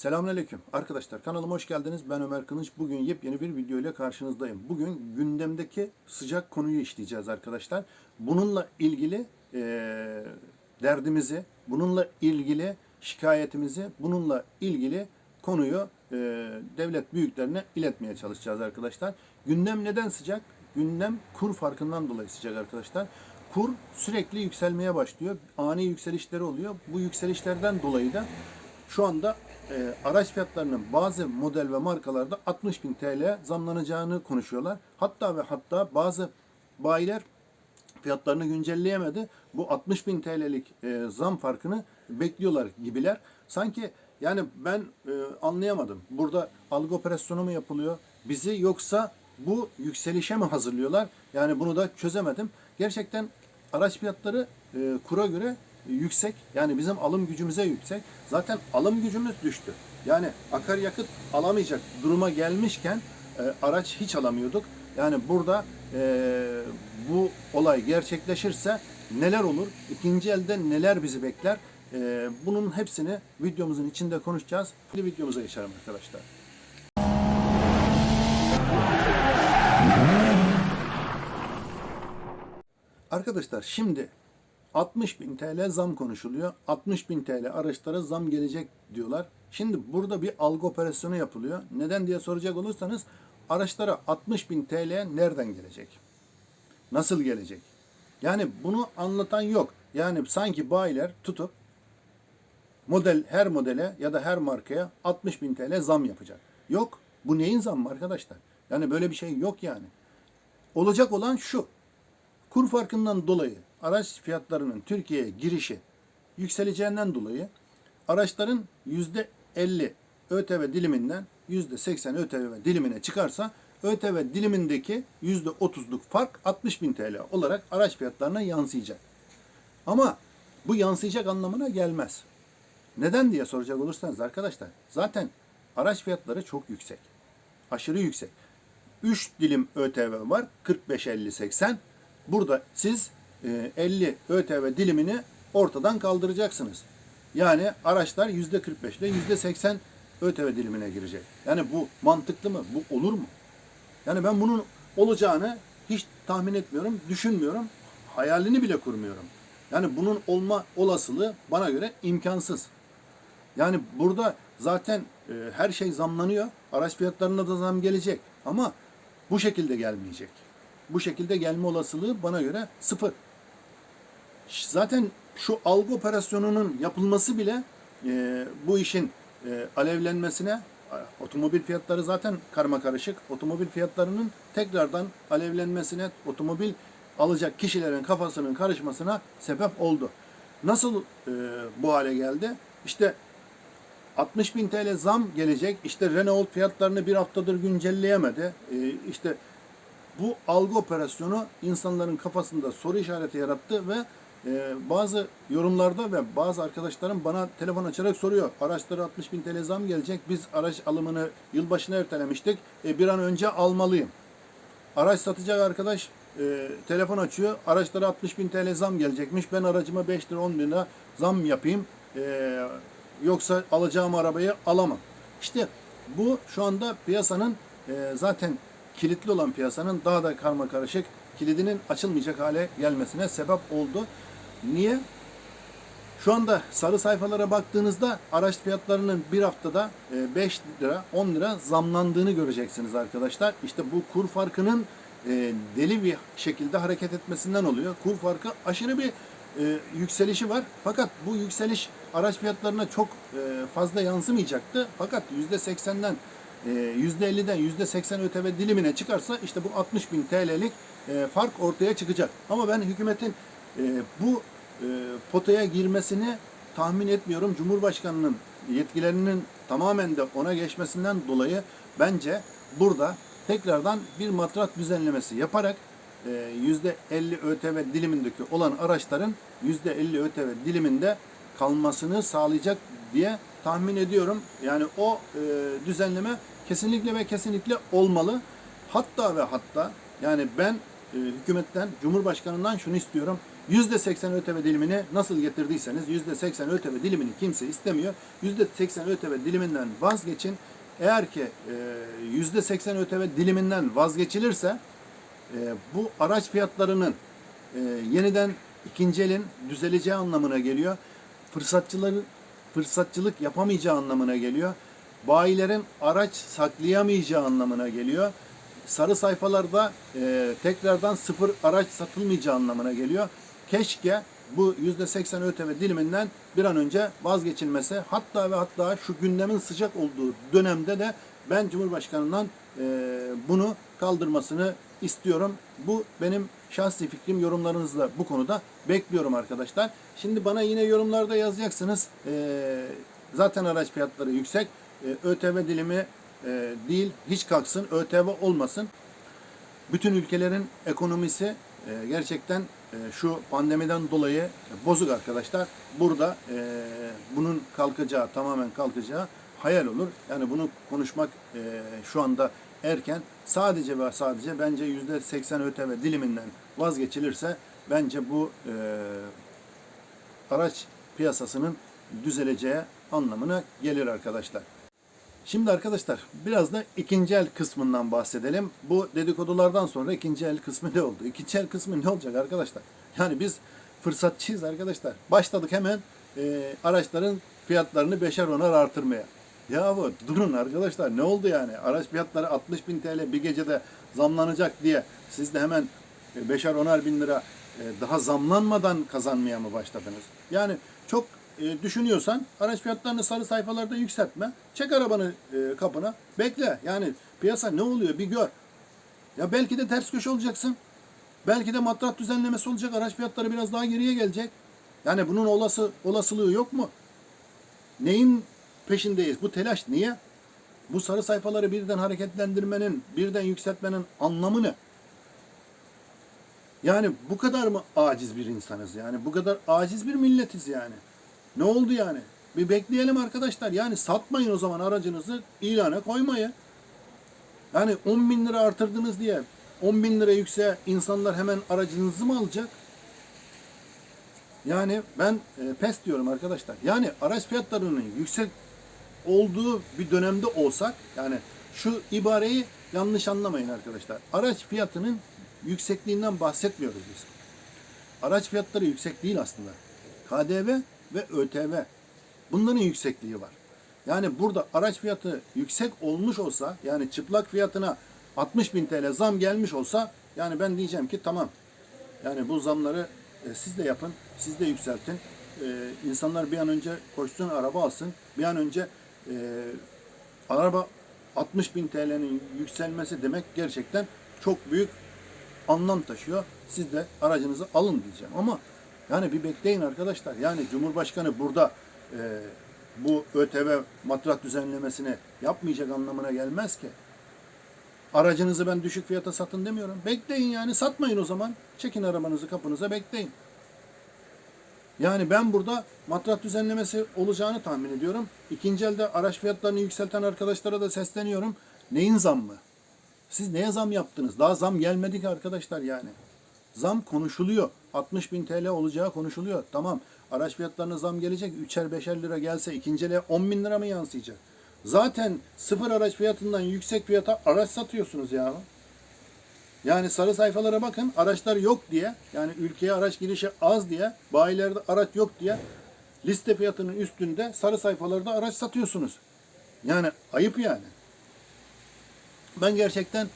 Selamünaleyküm arkadaşlar kanalıma hoş geldiniz. Ben Ömer Kılıç. Bugün yepyeni bir video ile karşınızdayım. Bugün gündemdeki sıcak konuyu işleyeceğiz arkadaşlar. Bununla ilgili eee, derdimizi, bununla ilgili şikayetimizi, bununla ilgili konuyu eee, devlet büyüklerine iletmeye çalışacağız arkadaşlar. Gündem neden sıcak? Gündem kur farkından dolayı sıcak arkadaşlar. Kur sürekli yükselmeye başlıyor. Ani yükselişleri oluyor. Bu yükselişlerden dolayı da şu anda e, araç fiyatlarının bazı model ve markalarda 60 bin TL zamlanacağını konuşuyorlar. Hatta ve hatta bazı bayiler fiyatlarını güncelleyemedi. Bu 60 bin TL'lik e, zam farkını bekliyorlar gibiler. Sanki yani ben e, anlayamadım. Burada algı operasyonu mu yapılıyor? Bizi yoksa bu yükselişe mi hazırlıyorlar? Yani bunu da çözemedim. Gerçekten araç fiyatları e, kura göre yüksek. Yani bizim alım gücümüze yüksek. Zaten alım gücümüz düştü. Yani akaryakıt alamayacak duruma gelmişken e, araç hiç alamıyorduk. Yani burada e, bu olay gerçekleşirse neler olur? İkinci elde neler bizi bekler? E, bunun hepsini videomuzun içinde konuşacağız. Şimdi videomuza geçelim arkadaşlar. Arkadaşlar şimdi 60 bin TL zam konuşuluyor. 60 bin TL araçlara zam gelecek diyorlar. Şimdi burada bir algı operasyonu yapılıyor. Neden diye soracak olursanız araçlara 60 bin TL nereden gelecek? Nasıl gelecek? Yani bunu anlatan yok. Yani sanki bayiler tutup model her modele ya da her markaya 60 bin TL zam yapacak. Yok. Bu neyin zammı arkadaşlar? Yani böyle bir şey yok yani. Olacak olan şu. Kur farkından dolayı araç fiyatlarının Türkiye'ye girişi yükseleceğinden dolayı araçların %50 ÖTV diliminden %80 ÖTV dilimine çıkarsa ÖTV dilimindeki %30'luk fark 60 bin TL olarak araç fiyatlarına yansıyacak. Ama bu yansıyacak anlamına gelmez. Neden diye soracak olursanız arkadaşlar zaten araç fiyatları çok yüksek. Aşırı yüksek. 3 dilim ÖTV var. 45 50 80. Burada siz 50 ÖTV dilimini ortadan kaldıracaksınız. Yani araçlar %45 ile %80 ÖTV dilimine girecek. Yani bu mantıklı mı? Bu olur mu? Yani ben bunun olacağını hiç tahmin etmiyorum, düşünmüyorum. Hayalini bile kurmuyorum. Yani bunun olma olasılığı bana göre imkansız. Yani burada zaten e, her şey zamlanıyor. Araç fiyatlarına da zam gelecek. Ama bu şekilde gelmeyecek. Bu şekilde gelme olasılığı bana göre sıfır. Zaten şu algı operasyonunun yapılması bile e, bu işin e, alevlenmesine, otomobil fiyatları zaten karma karışık. Otomobil fiyatlarının tekrardan alevlenmesine, otomobil alacak kişilerin kafasının karışmasına sebep oldu. Nasıl e, bu hale geldi? İşte 60 bin TL zam gelecek. İşte Renault fiyatlarını bir haftadır güncelleyemedi. Ee, işte bu algı operasyonu insanların kafasında soru işareti yarattı ve e, bazı yorumlarda ve bazı arkadaşlarım bana telefon açarak soruyor. Araçlara 60 bin TL zam gelecek. Biz araç alımını yılbaşına ertelemiştik. E, bir an önce almalıyım. Araç satacak arkadaş e, telefon açıyor. Araçlara 60 bin TL zam gelecekmiş. Ben aracıma 5 lira 10 lira zam yapayım. E, yoksa alacağım arabayı alamam. İşte bu şu anda piyasanın e, zaten kilitli olan piyasanın daha da karma karışık kilidinin açılmayacak hale gelmesine sebep oldu. Niye? Şu anda sarı sayfalara baktığınızda araç fiyatlarının bir haftada e, 5 lira 10 lira zamlandığını göreceksiniz arkadaşlar. İşte bu kur farkının e, deli bir şekilde hareket etmesinden oluyor. Kur farkı aşırı bir e, yükselişi var. Fakat bu yükseliş araç fiyatlarına çok e, fazla yansımayacaktı. Fakat %80'den e, %50'den %80 ÖTV dilimine çıkarsa işte bu 60 bin TL'lik e, fark ortaya çıkacak. Ama ben hükümetin e, bu e, potaya girmesini tahmin etmiyorum. Cumhurbaşkanının yetkilerinin tamamen de ona geçmesinden dolayı bence burada tekrardan bir matrat düzenlemesi yaparak e, %50 ÖTV dilimindeki olan araçların %50 ÖTV diliminde kalmasını sağlayacak diye tahmin ediyorum. Yani o e, düzenleme kesinlikle ve kesinlikle olmalı. Hatta ve hatta yani ben e, hükümetten, Cumhurbaşkanından şunu istiyorum. %80 ÖTV dilimini nasıl getirdiyseniz %80 ÖTV dilimini kimse istemiyor. %80 ÖTV diliminden vazgeçin. Eğer ki e, %80 ÖTV diliminden vazgeçilirse e, bu araç fiyatlarının e, yeniden ikinci elin düzeleceği anlamına geliyor. Fırsatçıların fırsatçılık yapamayacağı anlamına geliyor. Bayilerin araç saklayamayacağı anlamına geliyor. Sarı sayfalarda e, tekrardan sıfır araç satılmayacağı anlamına geliyor. Keşke bu %80 ÖTV diliminden bir an önce vazgeçilmesi hatta ve hatta şu gündemin sıcak olduğu dönemde de ben Cumhurbaşkanı'ndan e, bunu kaldırmasını istiyorum. Bu benim şahsi fikrim yorumlarınızla bu konuda bekliyorum arkadaşlar. Şimdi bana yine yorumlarda yazacaksınız. E, zaten araç fiyatları yüksek. E, ÖTV dilimi e, değil hiç kalksın. ÖTV olmasın. Bütün ülkelerin ekonomisi e, gerçekten e, şu pandemiden dolayı bozuk arkadaşlar. Burada e, bunun kalkacağı, tamamen kalkacağı hayal olur. Yani bunu konuşmak e, şu anda erken. Sadece ve sadece bence %80 ÖTV diliminden vazgeçilirse bence bu e, araç piyasasının düzeleceği anlamına gelir arkadaşlar. Şimdi arkadaşlar biraz da ikinci el kısmından bahsedelim. Bu dedikodulardan sonra ikinci el kısmı ne oldu? İkinci el kısmı ne olacak arkadaşlar? Yani biz fırsatçıyız arkadaşlar. Başladık hemen e, araçların fiyatlarını beşer onar artırmaya. Ya bu durun arkadaşlar ne oldu yani? Araç fiyatları 60 bin TL bir gecede zamlanacak diye siz de hemen e, beşer onar bin lira e, daha zamlanmadan kazanmaya mı başladınız? Yani çok e, düşünüyorsan araç fiyatlarını sarı sayfalarda yükseltme. Çek arabanı kapına. Bekle. Yani piyasa ne oluyor bir gör. Ya belki de ters köşe olacaksın. Belki de matrat düzenlemesi olacak. Araç fiyatları biraz daha geriye gelecek. Yani bunun olası olasılığı yok mu? Neyin peşindeyiz? Bu telaş niye? Bu sarı sayfaları birden hareketlendirmenin, birden yükseltmenin anlamı ne? Yani bu kadar mı aciz bir insanız yani? Bu kadar aciz bir milletiz yani. Ne oldu yani? Bir bekleyelim arkadaşlar. Yani satmayın o zaman aracınızı ilana koymayın. Yani 10 bin lira artırdınız diye 10 bin lira yükse insanlar hemen aracınızı mı alacak? Yani ben e, pes diyorum arkadaşlar. Yani araç fiyatlarının yüksek olduğu bir dönemde olsak yani şu ibareyi yanlış anlamayın arkadaşlar. Araç fiyatının yüksekliğinden bahsetmiyoruz biz. Araç fiyatları yüksek değil aslında. KDV ve ÖTV. Bunların yüksekliği var. Yani burada araç fiyatı yüksek olmuş olsa yani çıplak fiyatına 60 bin TL zam gelmiş olsa yani ben diyeceğim ki tamam. Yani bu zamları e, siz de yapın, siz de yükseltin. E, insanlar bir an önce koşsun araba alsın. Bir an önce e, araba 60 bin TL'nin yükselmesi demek gerçekten çok büyük anlam taşıyor. Siz de aracınızı alın diyeceğim. Ama yani bir bekleyin arkadaşlar. Yani Cumhurbaşkanı burada e, bu ÖTV matrat düzenlemesini yapmayacak anlamına gelmez ki. Aracınızı ben düşük fiyata satın demiyorum. Bekleyin yani satmayın o zaman. Çekin arabanızı kapınıza bekleyin. Yani ben burada matrat düzenlemesi olacağını tahmin ediyorum. İkinci elde araç fiyatlarını yükselten arkadaşlara da sesleniyorum. Neyin zammı? Siz neye zam yaptınız? Daha zam gelmedi ki arkadaşlar yani. Zam konuşuluyor. 60 bin TL olacağı konuşuluyor. Tamam araç fiyatlarına zam gelecek. 3'er 5'er lira gelse ikinci ele 10 bin lira mı yansıyacak? Zaten sıfır araç fiyatından yüksek fiyata araç satıyorsunuz ya. Yani sarı sayfalara bakın araçlar yok diye yani ülkeye araç girişi az diye bayilerde araç yok diye liste fiyatının üstünde sarı sayfalarda araç satıyorsunuz. Yani ayıp yani. Ben gerçekten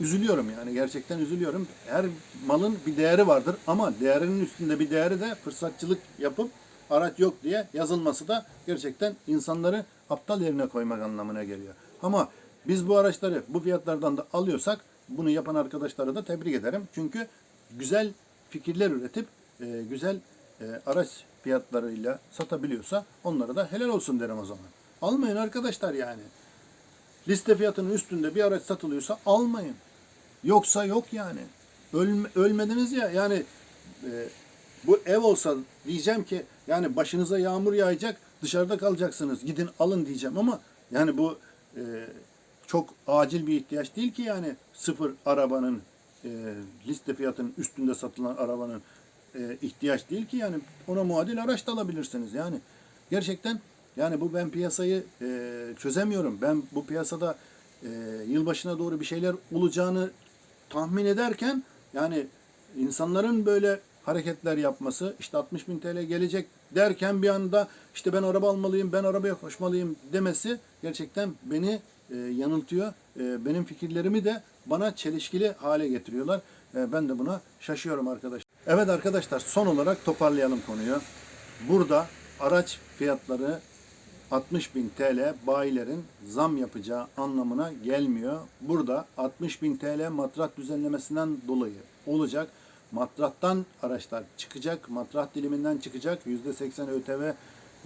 üzülüyorum yani gerçekten üzülüyorum. Her malın bir değeri vardır ama değerinin üstünde bir değeri de fırsatçılık yapıp araç yok diye yazılması da gerçekten insanları aptal yerine koymak anlamına geliyor. Ama biz bu araçları bu fiyatlardan da alıyorsak bunu yapan arkadaşlara da tebrik ederim. Çünkü güzel fikirler üretip e, güzel e, araç fiyatlarıyla satabiliyorsa onlara da helal olsun derim o zaman. Almayın arkadaşlar yani. Liste fiyatının üstünde bir araç satılıyorsa almayın. Yoksa yok yani. Ölme, ölmediniz ya yani e, bu ev olsa diyeceğim ki yani başınıza yağmur yağacak dışarıda kalacaksınız gidin alın diyeceğim ama yani bu e, çok acil bir ihtiyaç değil ki yani sıfır arabanın e, liste fiyatının üstünde satılan arabanın e, ihtiyaç değil ki yani ona muadil araç da alabilirsiniz yani. Gerçekten yani bu ben piyasayı e, çözemiyorum. Ben bu piyasada e, yılbaşına doğru bir şeyler olacağını tahmin ederken yani insanların böyle hareketler yapması işte 60 bin TL gelecek derken bir anda işte ben araba almalıyım, ben arabaya koşmalıyım demesi gerçekten beni e, yanıltıyor. E, benim fikirlerimi de bana çelişkili hale getiriyorlar. E, ben de buna şaşıyorum arkadaşlar. Evet arkadaşlar son olarak toparlayalım konuyu. Burada araç fiyatları 60 bin TL bayilerin zam yapacağı anlamına gelmiyor. Burada 60 bin TL matrat düzenlemesinden dolayı olacak. Matrattan araçlar çıkacak, matrat diliminden çıkacak, %80 ÖTV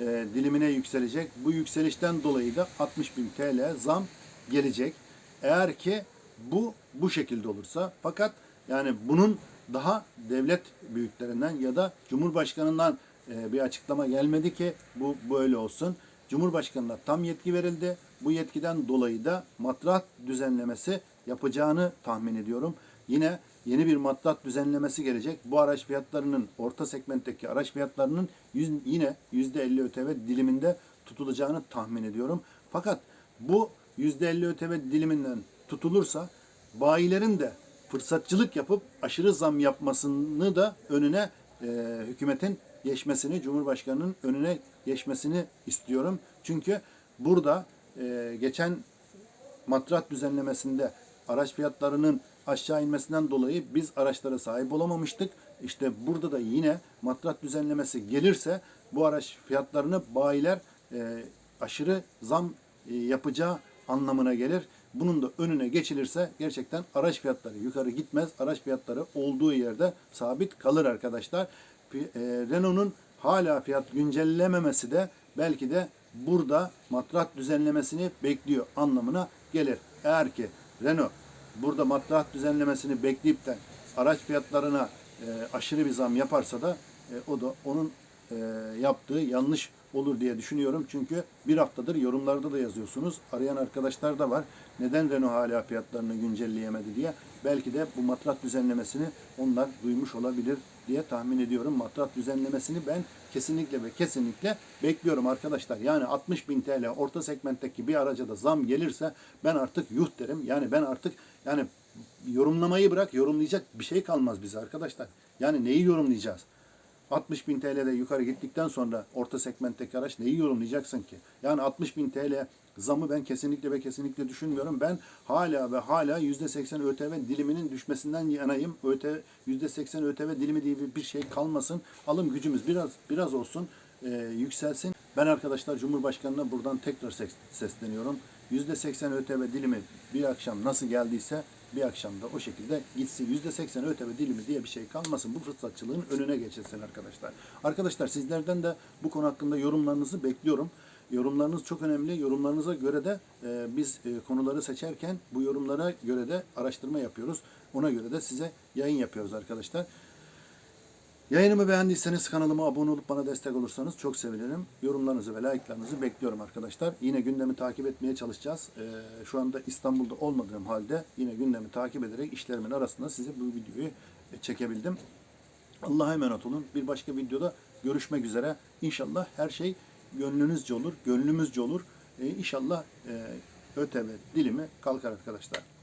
e, dilimine yükselecek. Bu yükselişten dolayı da 60 bin TL zam gelecek. Eğer ki bu bu şekilde olursa fakat yani bunun daha devlet büyüklerinden ya da Cumhurbaşkanından e, bir açıklama gelmedi ki bu böyle olsun. Cumhurbaşkanına tam yetki verildi. Bu yetkiden dolayı da matrat düzenlemesi yapacağını tahmin ediyorum. Yine yeni bir matrat düzenlemesi gelecek. Bu araç fiyatlarının orta segmentteki araç fiyatlarının yüz, yine %50 ÖTV diliminde tutulacağını tahmin ediyorum. Fakat bu %50 ÖTV diliminden tutulursa bayilerin de fırsatçılık yapıp aşırı zam yapmasını da önüne e, hükümetin geçmesini, Cumhurbaşkanı'nın önüne geçmesini istiyorum. Çünkü burada e, geçen matrat düzenlemesinde araç fiyatlarının aşağı inmesinden dolayı biz araçlara sahip olamamıştık. İşte burada da yine matrat düzenlemesi gelirse bu araç fiyatlarını bayiler e, aşırı zam e, yapacağı anlamına gelir. Bunun da önüne geçilirse gerçekten araç fiyatları yukarı gitmez. Araç fiyatları olduğu yerde sabit kalır arkadaşlar. E, Renault'un hala fiyat güncellememesi de belki de burada matrat düzenlemesini bekliyor anlamına gelir. Eğer ki Renault burada matrat düzenlemesini bekleyip de araç fiyatlarına e, aşırı bir zam yaparsa da e, o da onun e, yaptığı yanlış olur diye düşünüyorum. Çünkü bir haftadır yorumlarda da yazıyorsunuz. Arayan arkadaşlar da var. Neden Renault hala fiyatlarını güncelleyemedi diye. Belki de bu matrat düzenlemesini onlar duymuş olabilir diye tahmin ediyorum. Matrat düzenlemesini ben kesinlikle ve kesinlikle bekliyorum arkadaşlar. Yani 60 bin TL orta segmentteki bir araca da zam gelirse ben artık yuh derim. Yani ben artık yani yorumlamayı bırak yorumlayacak bir şey kalmaz bize arkadaşlar. Yani neyi yorumlayacağız? 60 bin TL'de yukarı gittikten sonra orta segmentteki araç neyi yorumlayacaksın ki? Yani 60 bin TL zamı ben kesinlikle ve kesinlikle düşünmüyorum. Ben hala ve hala %80 ÖTV diliminin düşmesinden yanayım. ÖTV, %80 ÖTV dilimi diye bir- şey kalmasın. Alım gücümüz biraz biraz olsun e, yükselsin. Ben arkadaşlar Cumhurbaşkanı'na buradan tekrar ses- sesleniyorum. %80 ÖTV dilimi bir akşam nasıl geldiyse bir akşamda o şekilde gitsin. %80 ÖTV dilimi diye bir şey kalmasın. Bu fırsatçılığın önüne geçilsin arkadaşlar. Arkadaşlar sizlerden de bu konu hakkında yorumlarınızı bekliyorum. Yorumlarınız çok önemli. Yorumlarınıza göre de e, biz e, konuları seçerken bu yorumlara göre de araştırma yapıyoruz. Ona göre de size yayın yapıyoruz arkadaşlar. Yayınımı beğendiyseniz kanalıma abone olup bana destek olursanız çok sevinirim. Yorumlarınızı ve like'larınızı bekliyorum arkadaşlar. Yine gündemi takip etmeye çalışacağız. Ee, şu anda İstanbul'da olmadığım halde yine gündemi takip ederek işlerimin arasında size bu videoyu e, çekebildim. Allah'a emanet olun. Bir başka videoda görüşmek üzere. İnşallah her şey gönlünüzce olur, gönlümüzce olur. Ee, inşallah e, ÖTV dilimi kalkar arkadaşlar.